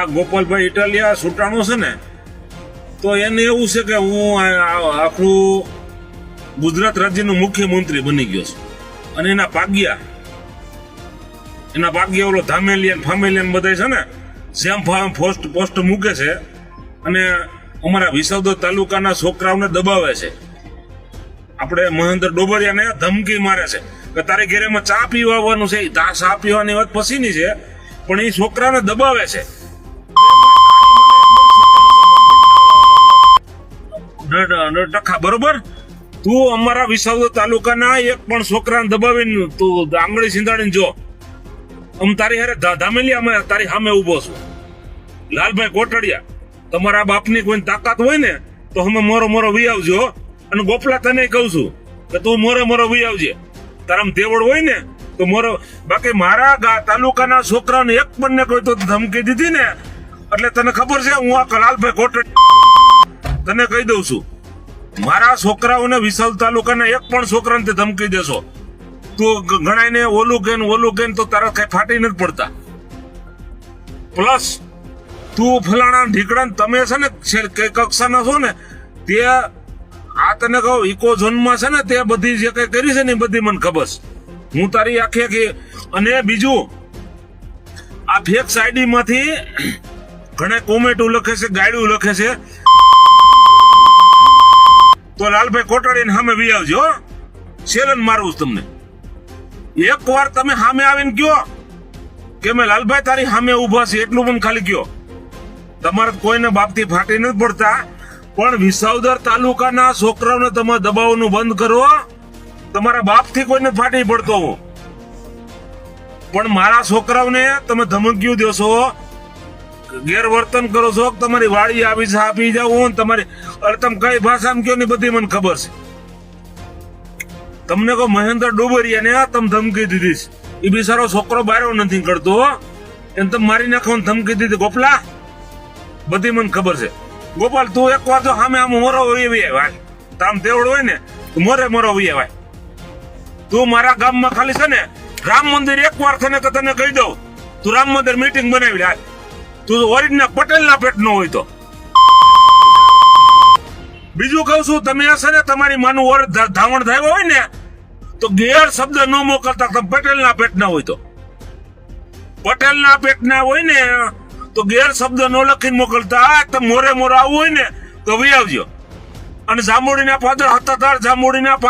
આ ગોપાલભાઈ ઇટાલિયા સુટાણો છે ને, તો એને એવું છે કે હું આખું ગુજરાત રાજ્યનો મુખ્યમંત્રી બની ગયો છું. અને એના ભાગ્યા એના પાગ્યા ઓલો ધામેલિયન, ફામેલિયન બધા છે ને સેમ ફામ પોસ્ટ પોસ્ટ મૂકે છે અને અમારા વિસાવદર તાલુકાના છોકરાઓને દબાવે છે. આપણે મહેન્દ્ર ડોબરિયાને ધમકી મારે છે કે તારે ઘેરેમાં ચા પીવાનું છે ચા પીવાની વાત પછીની છે, પણ એ છોકરાને દબાવે છે. ડ- ટકા, બરોબર? તું અમારા વિસાવદર તાલુકાના એક પણ છોકરાને દબાવીને તું આંગળી સિંધાડીને જો. અમ તારી હારે ધામેલી અમે તારી સામે ઊભો છું. લાલભાઈ કોટડિયા, તમારા બાપની કોઈ તાકાત હોય ને, તો અમે મોરો મોરો વી આવજો અને ગોપલા તને કહું છું કે તું મોરે મોરો વી આવજે. તારામ દેવડ હોય ને, તો મોરો, બાકી મારા તાલુકાના છોકરાને એક પણ ને કોઈ તો ધમકી દીધી ને, એટલે તને ખબર છે, હું આ લાલભાઈ કોટડિયા તને કહી દઉં છું. મારા છોકરાઓને વિશાલ તાલુકાના એક પણ છોકરાને ધમકી દેશો. તું ગણાયને ઓલું કે ઓલું કે તો તારા કઈ ફાટી નથી પડતા. પ્લસ, તું ફલાણા ઢીકડા તમે છે ને કઈ કક્ષાના છો ને, તે આ તને કહું, ઇકો ઝોનમાં છે ને તે બધી જે કઈ કરી છે ને એ બધી મને ખબર હું તારી આખી આખી અને બીજું, આ ફેક સાઈડી માંથી ઘણા કોમેન્ટો લખે છે ગાયડું લખે છે તો લાલભાઈ કોટડીને સામે વી આવજો. સેલન મારું છું તમને. એક વાર તમે સામે આવીને કયો કે મેં લાલભાઈ તારી સામે ઊભા છે એટલું પણ ખાલી કયો. તમારે કોઈને બાપથી ફાટી નથી પડતા, પણ વિસાવદર તાલુકાના છોકરાઓને તમે દબાવવાનું બંધ કરો. તમારા બાપથી કોઈને ફાટી પડતો હું. પણ મારા છોકરાઓને તમે ધમકીઓ દેશો. ગેરવર્તન કરો છો તમારી વાડી આવી છે, આપી જાવ ને તમારી અરે તમે કઈ ભાષામાં કયો ને બધી મને ખબર છે. તમને કહો મહેન્દ્ર ડોબરિયાને આ તમે ધમકી દીધી છે. એ બિચારો છોકરો બારો નથી કરતો હો. એને તમે મારી નાખવાની ધમકી દીધી. ગોપલા, બધી મને ખબર છે. ગોપાલ, તું એક વાર તો સામે આમ મોરો એવી ભાઈ તામ તેવડ હોય ને મોરે મોરો હોય ભાઈ તું મારા ગામમાં ખાલી છે ને, રામ મંદિર એક વાર થને કે તને કહી દઉં. તું રામ મંદિર મીટિંગ બનાવી લે. તું ઓરિજિનલ પટેલ ના પેટ નો હોય તો. બીજું કહું છું, તમે હશે ને તમારી માનું ઓર ધાવણ થાય હોય ને, તો ગેર શબ્દ ન મોકલતા તમે પટેલ ના પેટ ના હોય તો. પટેલ ના પેટ ના હોય ને, તો ગેર શબ્દ ન લખીને મોકલતા. તમે મોરે મોરે આવવું હોય ને, તો વી આવજો. અને જાંબુડીના ફાધર હતા જાંબુડીના પાદર